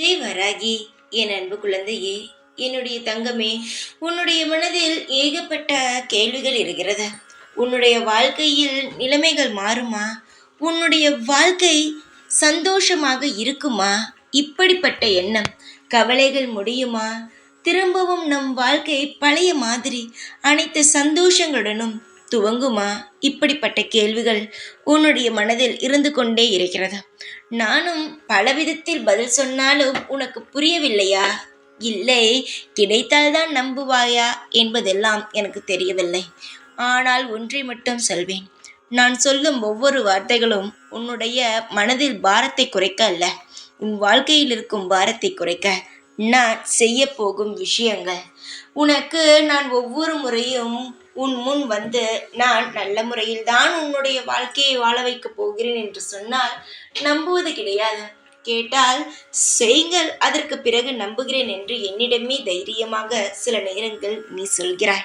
ஜெய் வராகி என் அன்பு குழந்தையே என்னுடைய தங்கமே உன்னுடைய மனதில் ஏகப்பட்ட கேள்விகள் இருக்கிறது உன்னுடைய வாழ்க்கையில் நிலைமைகள் மாறுமா? உன்னுடைய வாழ்க்கை சந்தோஷமாக இருக்குமா? இப்படிப்பட்ட எண்ணம் கவலைகள் முடியுமா? திரும்பவும் நம் வாழ்க்கை பழைய மாதிரி அனைத்து சந்தோஷங்களுடனும் துவங்குமா? இப்படிப்பட்ட கேள்விகள் உன்னுடைய மனதில் இருந்து கொண்டே இருக்கிறது. நானும் பலவிதத்தில் பதில் சொன்னாலும் உனக்கு புரியவில்லையா? இல்லை கிடைத்தால்தான் நம்புவாயா என்பதெல்லாம் எனக்கு தெரியவில்லை. ஆனால் ஒன்றை மட்டும் சொல்வேன். நான் சொல்லும் ஒவ்வொரு வார்த்தைகளும் உன்னுடைய மனதில் பாரத்தை குறைக்க அல்ல உன் வாழ்க்கையில் இருக்கும் பாரத்தை குறைக்க நான் செய்ய போகும் விஷயங்கள். உனக்கு நான் ஒவ்வொரு முறையும் உன் முன் வந்து நான் நல்ல முறையில் தான் உன்னுடைய வாழ்க்கையை வாழ வைக்கப் போகிறேன் என்று சொன்னால் நம்புவது கிடையாது. கேட்டால் செய்யுங்கள் அதற்கு பிறகு நம்புகிறேன் என்று என்னிடமே தைரியமாக சில நேரங்கள் நீ சொல்கிறாய்.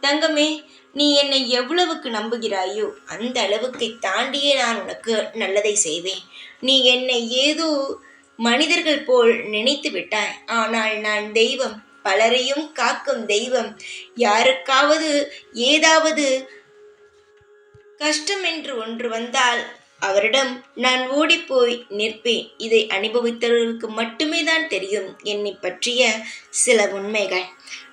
தங்கமே நீ என்னை எவ்வளவுக்கு நம்புகிறாயோ அந்த அளவுக்கு தாண்டியே நான் உனக்கு நல்லதை செய்வேன். நீ என்னை ஏதோ மனிதர்கள் போல் நினைத்து விட்டாய். ஆனால் நான் தெய்வம். பலரையும் காக்கும் தெய்வம். யாருக்காவது ஏதாவது கஷ்டம் என்று ஒன்று வந்தால் அவரிடம் நான் ஓடிப்போய் நிற்பேன். இதை அனுபவித்தவர்களுக்கு மட்டுமே தான் தெரியும் என்னை பற்றிய சில உண்மைகள்.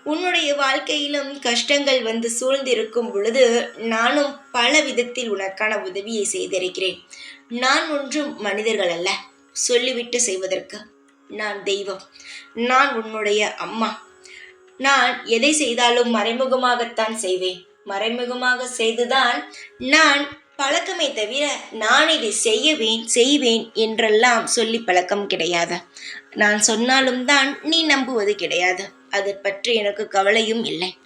உன்னுடைய வாழ்க்கையிலும் கஷ்டங்கள் வந்து சூழ்ந்திருக்கும் பொழுது நானும் பல விதத்தில் உனக்கான உதவியை செய்திருக்கிறேன். நான் ஒன்றும் மனிதர்கள் அல்ல. சொல்லிவிட்டு செய்வதற்கு. நான் தெய்வம். நான் உன்னுடைய அம்மா. நான் எதை செய்தாலும் மறைமுகமாகத்தான் செய்வேன். மறைமுகமாக செய்துதான் நான் பழக்கமே தவிர நான் இதை செய்யவேன் செய்வேன் என்றெல்லாம் சொல்லி பழக்கம் கிடையாது. நான் சொன்னாலும் தான் நீ நம்புவது கிடையாது. அதை பற்றி எனக்கு கவலையும் இல்லை.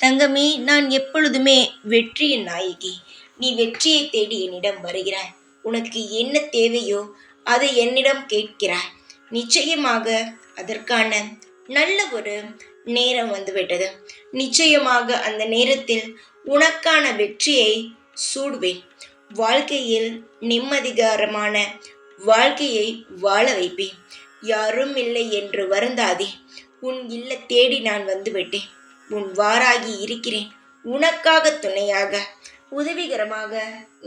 தங்கமே நான் எப்பொழுதுமே வெற்றியின் நாயகி. நீ வெற்றியை தேடி என்னிடம் வருகிறாய். உனக்கு என்ன தேவையோ அதை என்னிடம் கேட்கிறாய். நிச்சயமாக அதற்கான நல்ல ஒரு நேரம் வந்துவிட்டது. நிச்சயமாக அந்த நேரத்தில் உனக்கான வெற்றியை சூடுவேன். வாழ்க்கையில் நிம்மதிகரமான வாழ்க்கையை வாழ வைப்பேன். யாரும் இல்லை என்று வருந்தாதே. உன் இல்ல தேடி நான் வந்துவிட்டேன். உன் வாராகி இருக்கிறேன். உனக்காக துணையாக உதவிகரமாக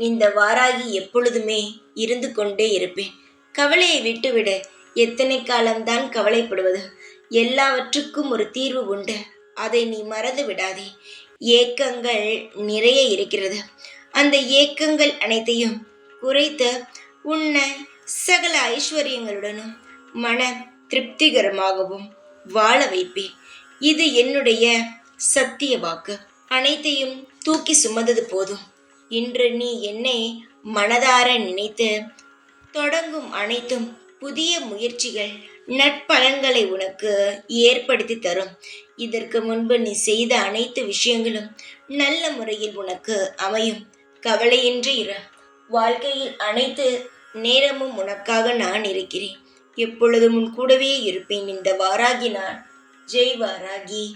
இந்த வாராகி எப்பொழுதுமே இருந்து கொண்டே இருப்பேன். கவலையை விட்டுவிடு. எத்தனை காலம்தான் கவலைப்படுவது? எல்லாவற்றுக்கும் ஒரு தீர்வு உண்டு. அதை நீ மறந்து விடாதே. ஏக்கங்கள் நிறைய இருக்கிறது. அந்த ஏக்கங்கள் அனைத்தையும் குறைத்து உன்னை சகல ஐஸ்வர்யங்களுடனும் மன திருப்திகரமாகவும் வாழ வைப்பேன் இது என்னுடைய சத்திய வாக்கு. அனைத்தையும் தூக்கி சுமந்தது போதும். இன்று நீ என்னை மனதார நினைத்து தொடங்கும் அனைத்தும் புதிய முயற்சிகள் நட்பலன்களை உனக்கு ஏற்படுத்தி தரும். இதற்கு முன்பு நீ செய்த அனைத்து விஷயங்களும் நல்ல முறையில் உனக்கு அமையும். கவலையின்றி இரு. வாழ்க்கையில் அனைத்து நேரமும் உனக்காக நான் இருக்கிறேன். எப்பொழுதும் உன் கூடவே இருப்பேன். இந்த வாராகி நான் ஜெய் வாராகி.